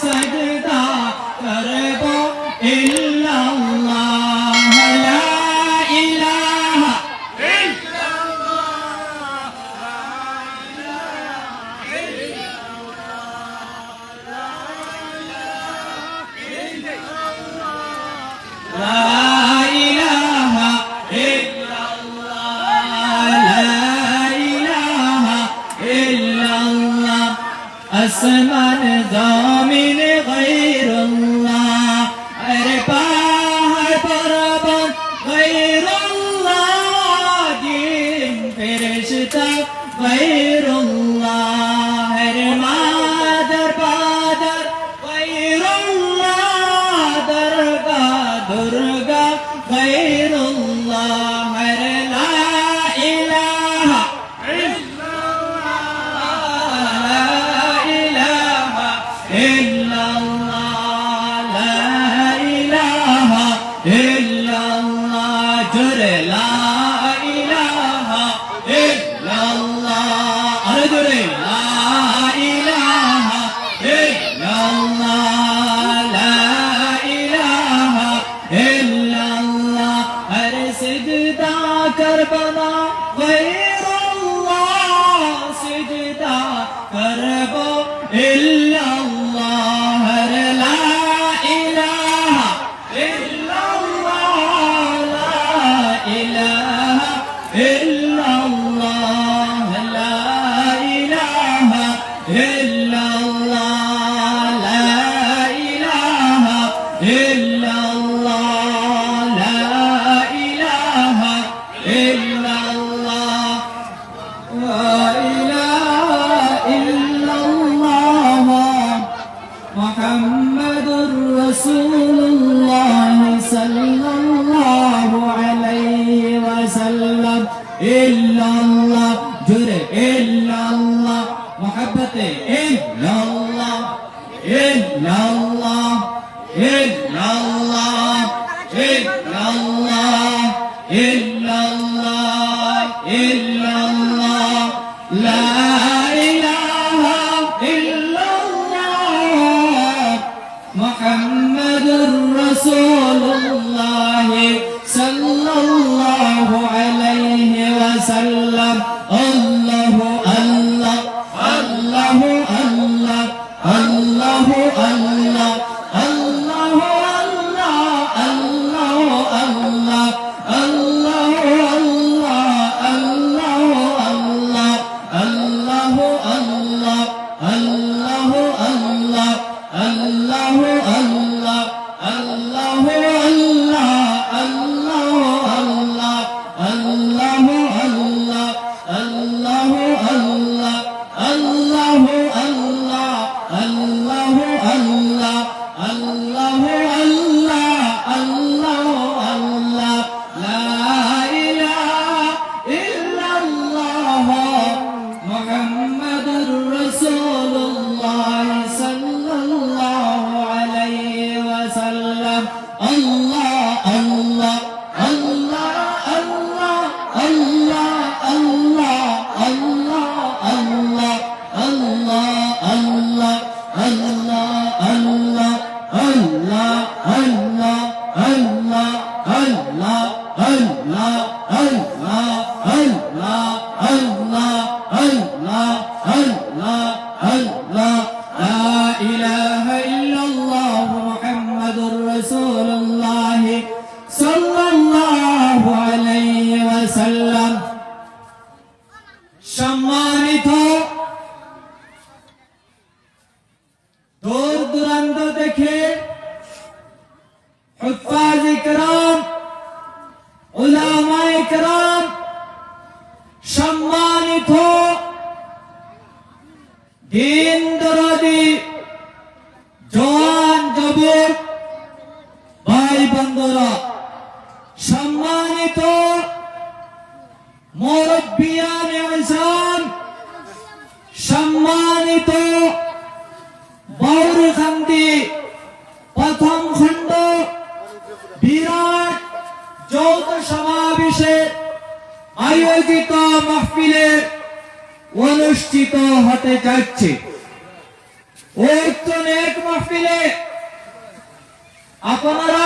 I'm sorry. El আল্লাহ দূরান্ত দেখে বিরাট যৌথ সমাবেশে আয়োজিত মাহফিলের অনুষ্ঠিত হতে যাচ্ছে। মাহফিলে আপনারা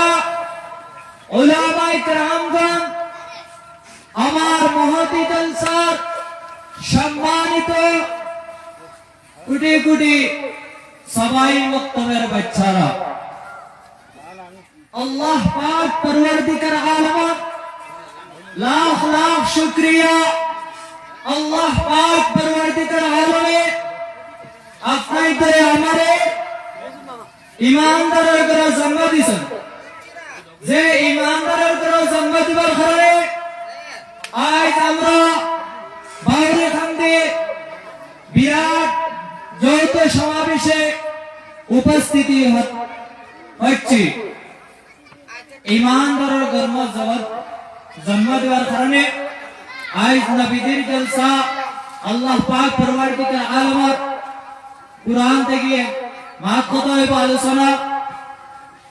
আমার মহতি জলসার সম্মানিত কোটি কোটি সবাই মক্তবের বাচ্চারা। আল্লাহ পাক পরওয়ারদিগার আলম, লাখ লাখ শুকরিয়া। আল্লাহ পাক পরওয়ারদিগার আলমে আপনার করে আমারে ইমানদারের করে জন্ম দিছেন। যে ইমানদারের করে জন্ম দিবার কারণে আজ আমরা বাইরে খান্দে বিরাট যৌথ সমাবেশে উপস্থিতি হচ্ছে। ইমানদারের কর্ম জগৎ জন্ম দেওয়ার কারণে আজ নবীদের জলসা আল্লাহ পাক পরওয়ারদিগার আলমত কোরআন থেকে মাত কথা হইব আলোচনা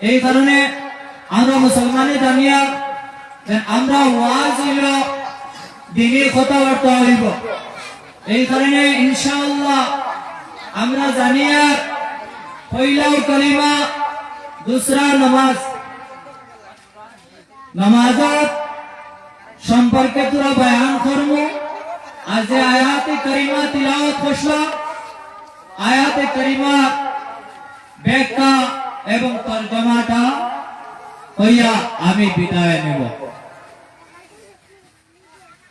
এই কারণে আমরা মুসলমানে জানিয়া যে আমরা ওয়াজ হইল দিনের কথাবার্তা হইব এই কারণে ইনশাআল্লাহ আমরা জানিয়া পয়লাও কলিমা দুসরা নামাজ নামাজত সম্পর্কে তোরা বয়ান করব। আজ আয়াতে করিমা তিলাওয়াত করলাম আয়াতে করিমা ব্যাখ্যা এবং তর্জমাটা হইয়া আমি বিদায় নেব।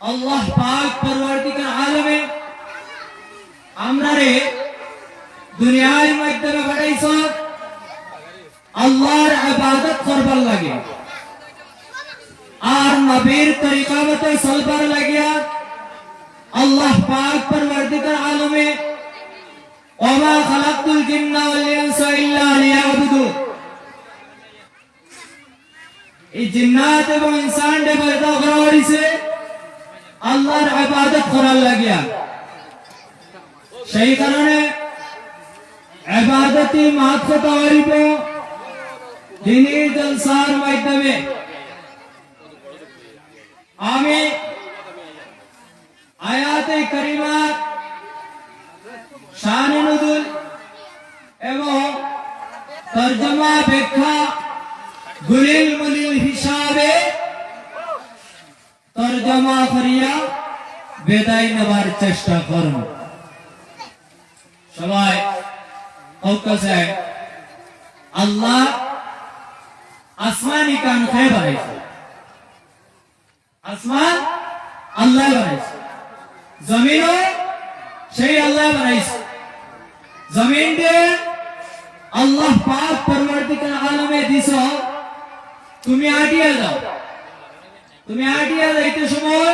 আল্লাহ পাক পরবর্তীকার আলমে আমরা রে দুনিয়ার মাধ্যমে বাড়াইছ আল্লাহর ইবাদত করবার লাগে। আর নবীর তরিকা মতো চলবার লাগিয়া আল্লাহ পাক পরবর্তীকার আলমে ওমা খালাকুল জিন্না ওয়াল ইনসা ইল্লা লিয়াবুদুন এই জিন্নাত এবং ইনসান দে পয়দা করা হয়েছে আল্লাহর ইবাদত করার লাগিয়া সেই কারণে ইবাদতি মাত্র তাওয়ারিব দিনের জলসার মাধ্যমে আমি আয়াতে করিমা শান নজুল এবং তর্জমা ব্যাখ্যা গুলিল মুলিল হিসাবে তর্জমা করিয়া বেদায় নেবার চেষ্টা করব সবাই আল্লাহ আসমানি কান খেয়ে বানাইছে আসমান আল্লাহ বানাইছে জমিনও সেই আল্লাহ বানাইছে জমিন দিয়ে আল্লাহ পাক পরবর্তীকার আলমে দিছ তুমি আটিয়া যাও তুমি আটিয়া যাইতে সময়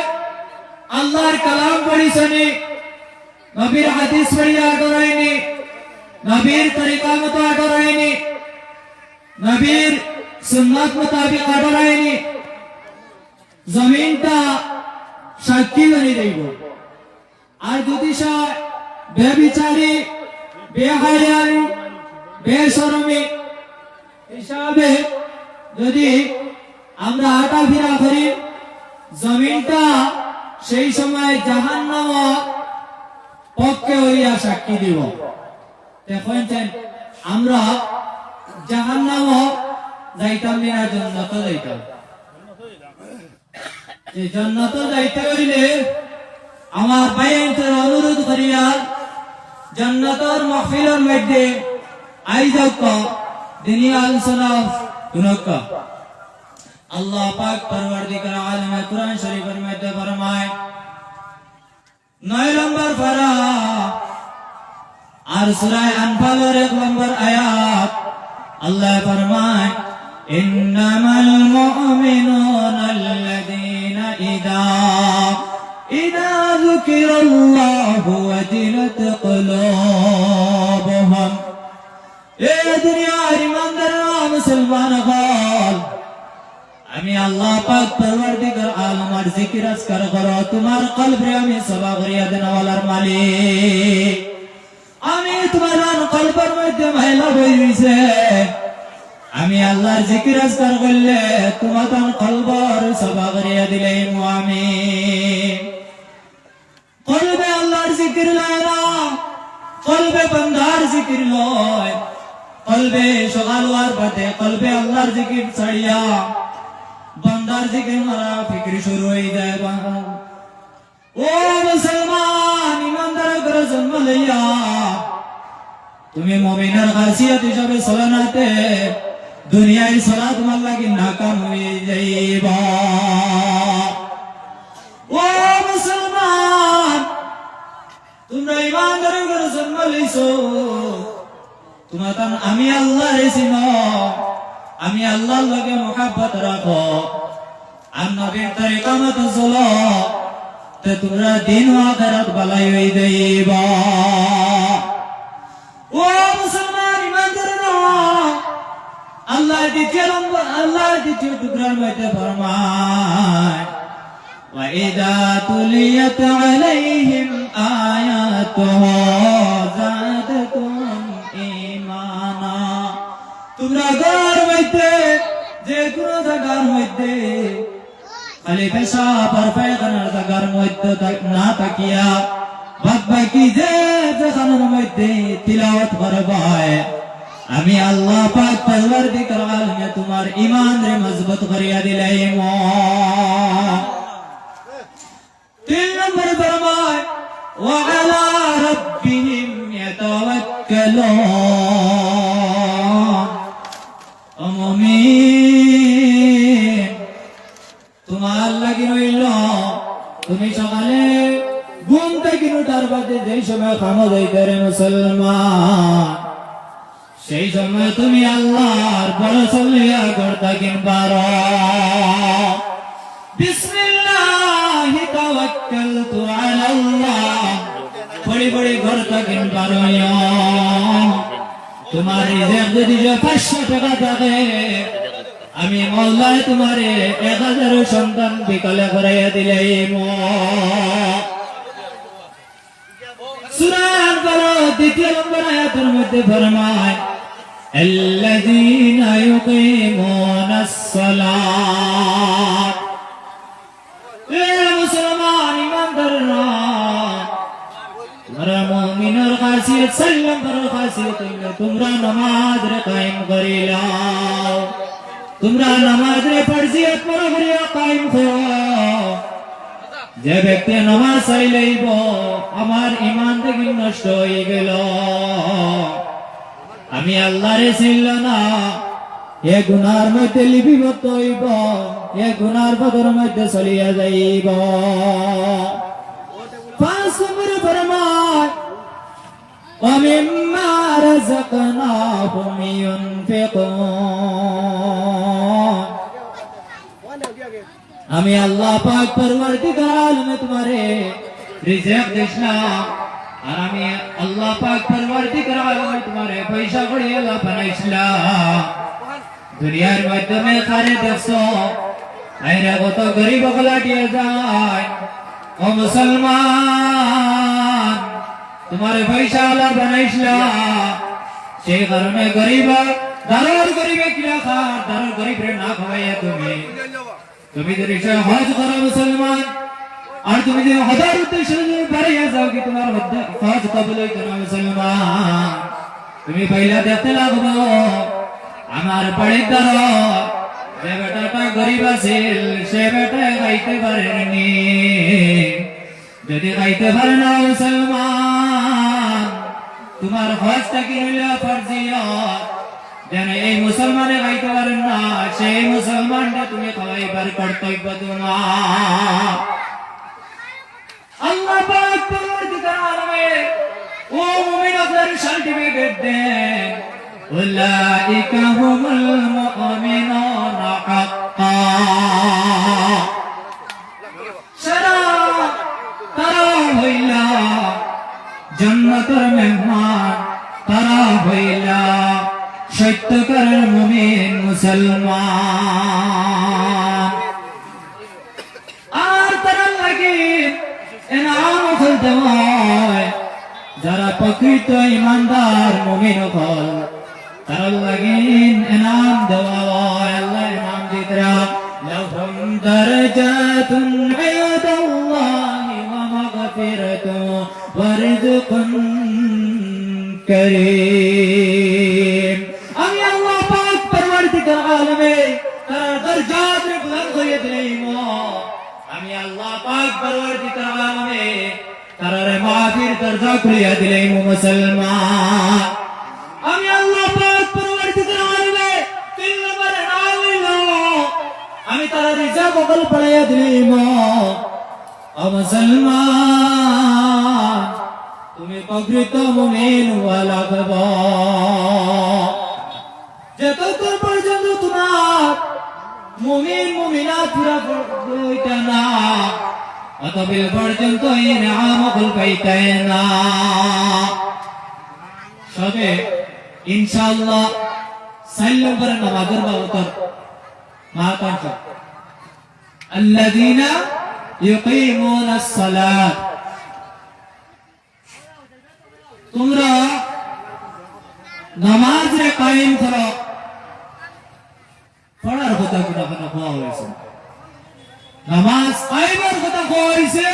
আল্লাহর কালাম পড়িছনি নবীর হাদিস পড়িয়া আটরাইনি নবীর তরিকা মতো আটরাইনি নবীর সুন্নাত মোতাবিক আটরাইনি জমিনটা সাক্ষী বানিয়ে দেব। আর যদি বেবিচারি বেহায়ারি বেসরমি হিসাবে যদি আমরা আটা ফিরা করি, জমিনটা সেই সময় জাহান নামা পক্ষে হইয়া সাক্ষী দিব। দেখেন আমরা জাহান নাম যাইতাম না জন্নত যাইতাম। জন্নত যাইতে হইলে আমার ভাইয়ের অনুরোধ করিয়া জন্নতর মহফিলের মধ্যে আইজক দিনী আলোচনা শুনক আল্লাহ পাক পরবর্তীকার আলমে কুরআন শরীফের মধ্যে ফরমায়, নয় নম্বর পারা আর সূরা আনফালের এক নম্বর আয়াত আল্লাহ ফরমায় ইন্নামাল মুমিনুনা আল্লাযীনা ইদা ইদা যুকিরাল্লাহু ওয়াজিলাত কুলুবুহুম এ দুনিয়ার ইমানদাররা মুসলমান হল আমি আল্লাহ পাক পরওয়ারদিগার আলমের জিকির আজকার করো। তোমার কলবে আমি সবা করিয়া দেনওয়ালার মালিক। আমি তোমার কলবের মধ্যে মহিলা বই রইছে আমি আল্লাহর জিকির আজকার করলে তোমার কলবর সবা করিয়া দিলে আমি। কলবে আল্লাহর জিকির লয় না, কলবে বন্দার জিকির লয়। কলবে সকাল হওয়ার পথে কলবে আল্লাহর জিকির ছাড়িয়া বান্দার জিকির মারা ফিক্রি শুরু হয়ে যায় ও মুসলমান, ইমানদার করে জন্ম লইয়া তুমি মমিনার খাসিয়ত হিসাবে সলানাতে দুনিয়ায় সলা তোমার লাগি নাকাম হয়ে যাইবা। ও মুসলমান, তোমরা ইমানদার করে জন্ম লইছো। তোমার কারণ আমি আল্লাহ রেছিন আমি আল্লাহর লগে মোহাব্বত রাখো। আর নবীর তরিকা মতো চলো তে তোমরা দিন আখেরাত বালাই হয়ে যাইবা। আল্লাহ দ্বিতীয় নম্বর আল্লাহ দ্বিতীয় টুকরার মধ্যে ফরমায় وإذا تليت عليهم آياته زادتهم إيمانا তোমরা ঘর মধ্যে যে কোনো জায়গার মধ্যে খালি পেশাব আর পায়খানার জায়গার মধ্যে থাক- না থাকিয়া বাদ বাকি যে যেখানের মধ্যে তিলাওয়াত করবায় আমি আল্লাহ পাক পরবর্তীকার আলমে তোমার ঈমান রে মজবুত করিয়া দিলাম তিন নম্বর ফরমায়, ওয়া আলা রাব্বিহিম ইয়াতাওয়াক্কালুন। ও মুমিন, তোমার লাগি রইল, তুমি সকালে ঘুম থেকে উঠার বাদে যেই সময় খানো যাইতে রে মুসলমান। সেই সময় তুমি আল্লাহর বড় চলিয়া করতা কিনবার আমি মৌলায় তোমারে এক হাজার সন্তান বিকলে করাইয়া দিলে দ্বিতীয় নম্বর আয়াতের মধ্যে ফরমায় الذين يقيمون الصلاة এ মুসলমান ইমানদাররা তোমরা মুমিনের খাসিয়ত সাল্লাম করার খাসিয়ত হইলো তোমরা নামাজ রে কায়েম করিলাও তোমরা নামাজ রে ফরজিয়ত পড়ো করিয়া কায়েম করো যে ব্যক্তি নামাজ চাইলেইব আমার ইমান থেকে নষ্ট হয়ে গেল আমি আল্লাহরে ছিল না এ গুনার মধ্যে লিপিবদ্ধ হইব এ গুনার পদর মধ্যে চলিয়া যাইব পাঁচ নম্বর ফরমান ومما رزقناهم ينفقون আমি আল্লাহ পাক পরওয়ারদিগার আলমে তোমারে রিজিক দিছিলাম আর আমি আল্লাহ পাক পরওয়ারদিগার আলমে তোমারে পয়সা গড়িয়ে আল্লাহ বানাইছিলাম। দুনিয়ার মাধ্যমে খারে দেখছ, আইরা কত গরিব গলাটিয়ে যায়। ও মুসলমান, তোমার পয়সা আল্লাহ বানাইছিলাম। সেই কারণে গরিব দারুর গরিবে কিরা খার দারুর গরিবরে না খাওয়াইয়া তুমি। তুমি যদি হজ করো মুসলমান আর তুমি যদি হজার উদ্দেশ্য যদি যাও কি তোমার হজ কবুল হইতো মুসলমান তুমি পয়লা দেখতে লাগবো। আমার বাড়ির দ্বার যে বেটাটা গরিব আছিল সে বেটা খাইতে পারেনি। যদি খাইতে পারে না মুসলমান, তোমার হজটা কি হইল ফরজিয়ত? যেন এই মুসলমানে খাইতে পারেন না, সেই মুসলমানটা তুমি কর্তব্য তোমার আল্লাহ পাক পরবর্তীকার ও মুমিন আপনার সার্টিফিকেট দেন উলাইকা হুমুল মুমিনুনা হাক্কা সারা তারা মেহমান তারা হইলা সত্যকার মুমিন মুসলমান আর তারা লাগে এনাম খুলতে হয় যারা প্রকৃত ইমানদার মুমিন হল তারা লাগিন এনাম দেওয়া হয় আল্লাহ এনাম দিতরা لهم درجات عند الله ومغفرة ورزق كريم পরবর্তীকার আলমে তারা দরজাত রে বুলন্দ করিয়ে দিলেন আমি আল্লাহ পাক পরবর্তীকার আলমে তারা রে মাফির দরজা খুলিয়া দিলেন মুসলমান। আমি আল্লাহ পাক পরবর্তীকার আলমে তিন নম্বর নাম নিল আমি তারা রিজা বগল পড়াইয়া দিলেন ও মুসলমান, তুমি প্রকৃত মুমিন ওয়ালা যতক্ষণ পর্যন্ত তোমার মুমিন মুমিনা পুরা বইটা না অতবিল পর্যন্ত এই নামকুল পাইতে না সবে ইনশাআল্লাহ সাল্লাম করে নামাজের বাবতর মহাকাঙ্ক্ষ الذين يقيمون الصلاة তোমরা নামাজ রে কায়েম করো পড়ার কথা কোথা কথা কোয়া হয়েছে নামাজ কায়েমের কথা হয়েছে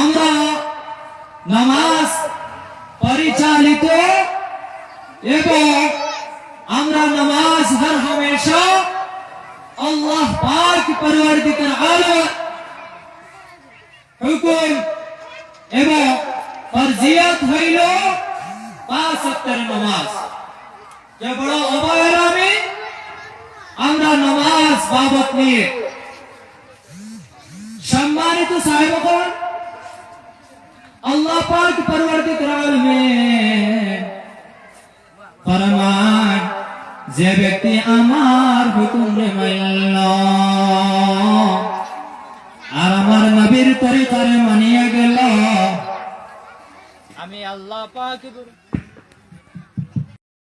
আমরা নামাজ পরিচালিত এবং আমরা নামাজ হর হমেশা আল্লাহ পাক পরওয়ারদিগার আলম হুকুম এবং ফরজিয়াত হইল পাঁচ সপ্তাহের নামাজ। যে বড় আমরা নামাজ বাবত নিয়ে। সম্মানিত সাহেবগণ, আল্লাহ পাক পরবর্তীকার আলমে ফরমান, যে ব্যক্তি আমার হুকুম মানল, আর আমার নবীর তরিকারে মানিয়ে গেল। আমি আল্লাহ পাক